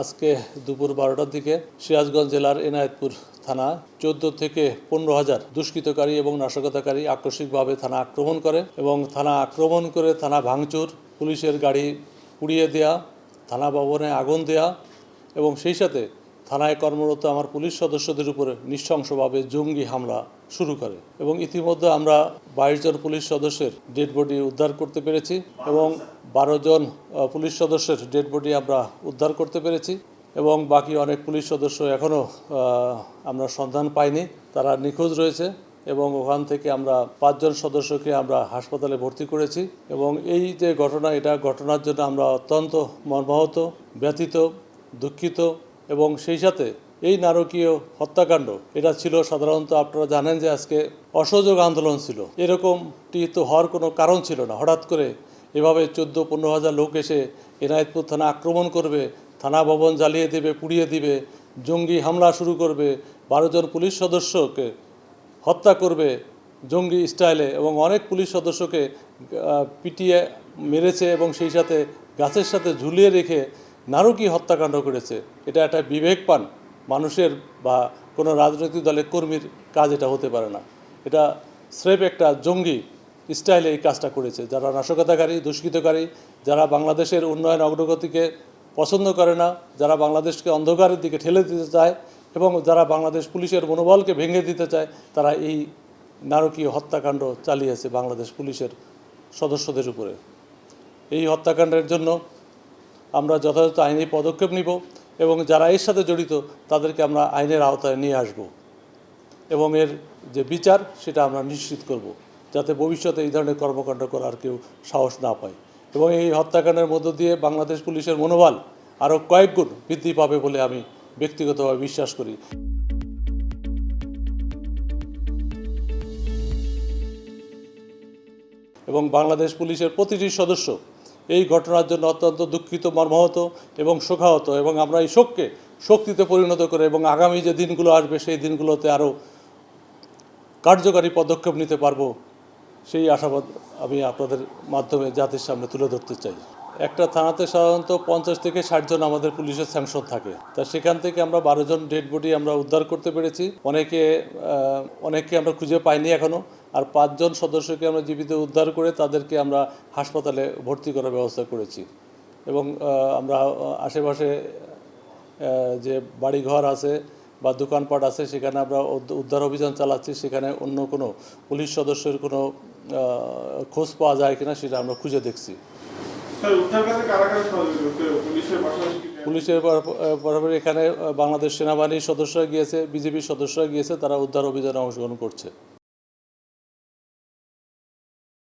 আজকে দুপুর বারোটার দিকে সিরাজগঞ্জ জেলার এনায়েতপুর থানা চোদ্দ থেকে পনেরো হাজার দুষ্কৃতকারী এবং নাশকতাকারী আকস্মিকভাবে থানা আক্রমণ করে এবং থানা আক্রমণ করে থানা ভাঙচুর, পুলিশের গাড়ি পুড়িয়ে দেয়া, থানা ভবনে আগুন দেয়া এবং সেই সাথে থানায় কর্মরত আমার পুলিশ সদস্যদের উপরে নৃশংসভাবে জঙ্গি হামলা শুরু করে এবং ইতিমধ্যে আমরা বাইশ জন পুলিশ সদস্যের ডেড বডি উদ্ধার করতে পেরেছি এবং বারো জন পুলিশ সদস্যের ডেড বডি আমরা উদ্ধার করতে পেরেছি এবং বাকি অনেক পুলিশ সদস্য এখনও আমরা সন্ধান পাইনি। তারা নিখোঁজ রয়েছে এবং ওখান থেকে আমরা পাঁচজন সদস্যকে আমরা হাসপাতালে ভর্তি করেছি এবং এই যে ঘটনা, এটা ঘটনার জন্য আমরা অত্যন্ত মর্মাহত, ব্যথিত, দুঃখিত এবং সেই সাথে এই নারকীয় হত্যাকাণ্ড, এটা ছিল সাধারণত আপনারা জানেন যে আজকে অসহযোগ আন্দোলন ছিল। এরকমটি তো হওয়ার কোনো কারণ ছিল না। হঠাৎ করে এভাবে চোদ্দ, পনেরো হাজার লোক এসে এনায়েতপুর থানা আক্রমণ করবে, থানা ভবন জ্বালিয়ে দেবে, পুড়িয়ে দিবে, জঙ্গি হামলা শুরু করবে, বারো জন পুলিশ সদস্যকে হত্যা করবে জঙ্গি স্টাইলে এবং অনেক পুলিশ সদস্যকে পিটিয়ে মেরেছে এবং সেই সাথে গাছের সাথে ঝুলিয়ে রেখে নারকীয় হত্যাকাণ্ড করেছে। এটা একটা বিবেকপান মানুষের বা কোনো রাজনৈতিক দলের কর্মীর কাজ এটা হতে পারে না। এটা স্রেফ একটা জঙ্গি স্টাইলে এই কাজটা করেছে। যারা নাশকতাকারী, দুষ্কৃতকারী, যারা বাংলাদেশের উন্নয়ন অগ্রগতিকে পছন্দ করে না, যারা বাংলাদেশকে অন্ধকারের দিকে ঠেলে দিতে চায় এবং যারা বাংলাদেশ পুলিশের মনোবলকে ভেঙে দিতে চায়, তারা এই নারকীয় হত্যাকাণ্ড চালিয়েছে বাংলাদেশ পুলিশের সদস্যদের উপরে। এই হত্যাকাণ্ডের জন্য আমরা যথাযথ আইনি পদক্ষেপ নিব এবং যারা এর সাথে জড়িত, তাদেরকে আমরা আইনের আওতায় নিয়ে আসব এবং এর যে বিচার, সেটা আমরা নিশ্চিত করব। যাতে ভবিষ্যতে এই ধরনের কর্মকাণ্ড করার কেউ সাহস না পায়। এবং এই হত্যাকাণ্ডের মধ্য দিয়ে বাংলাদেশ পুলিশের মনোবল আরও কয়েক গুণ বৃদ্ধি পাবে বলে আমি ব্যক্তিগতভাবে বিশ্বাস করি। এবং বাংলাদেশ পুলিশের প্রতিটি সদস্য এই ঘটনার জন্য অত্যন্ত দুঃখিত, মর্মাহত এবং শোকাহত। এবং আমরা এই শোককে শক্তিতে পরিণত করে এবং আগামী যে দিনগুলো আসবে, সেই দিনগুলোতে আরও কার্যকারী পদক্ষেপ নিতে পারব সেই আশাবাদ আমি আপনাদের মাধ্যমে জাতির সামনে তুলে ধরতে চাই। একটা থানাতে সাধারণত পঞ্চাশ থেকে ষাট জন আমাদের পুলিশের স্যাংশন থাকে। তা সেখান থেকে আমরা বারো জন ডেড বডি আমরা উদ্ধার করতে পেরেছি। অনেকে অনেককে আমরা খুঁজে পাইনি এখনও আর পাঁচজন সদস্যকে আমরা জীবিত উদ্ধার করে তাদেরকে আমরা হাসপাতালে ভর্তি করার ব্যবস্থা করেছি। এবং আমরা আশেপাশে যে বাড়িঘর আছে বা দোকানপাট আছে সেখানে আমরা উদ্ধার অভিযান চালাচ্ছি সেখানে অন্য কোনো পুলিশ সদস্যের কোনো খোঁজ পাওয়া যায় কিনা সেটা আমরা খুঁজে দেখছি? পুলিশের বরাবর এখানে বাংলাদেশ সেনাবাহিনীর সদস্যরা গিয়েছে বিজেপির সদস্যরা গিয়েছে তারা উদ্ধার অভিযানে অংশগ্রহণ করছে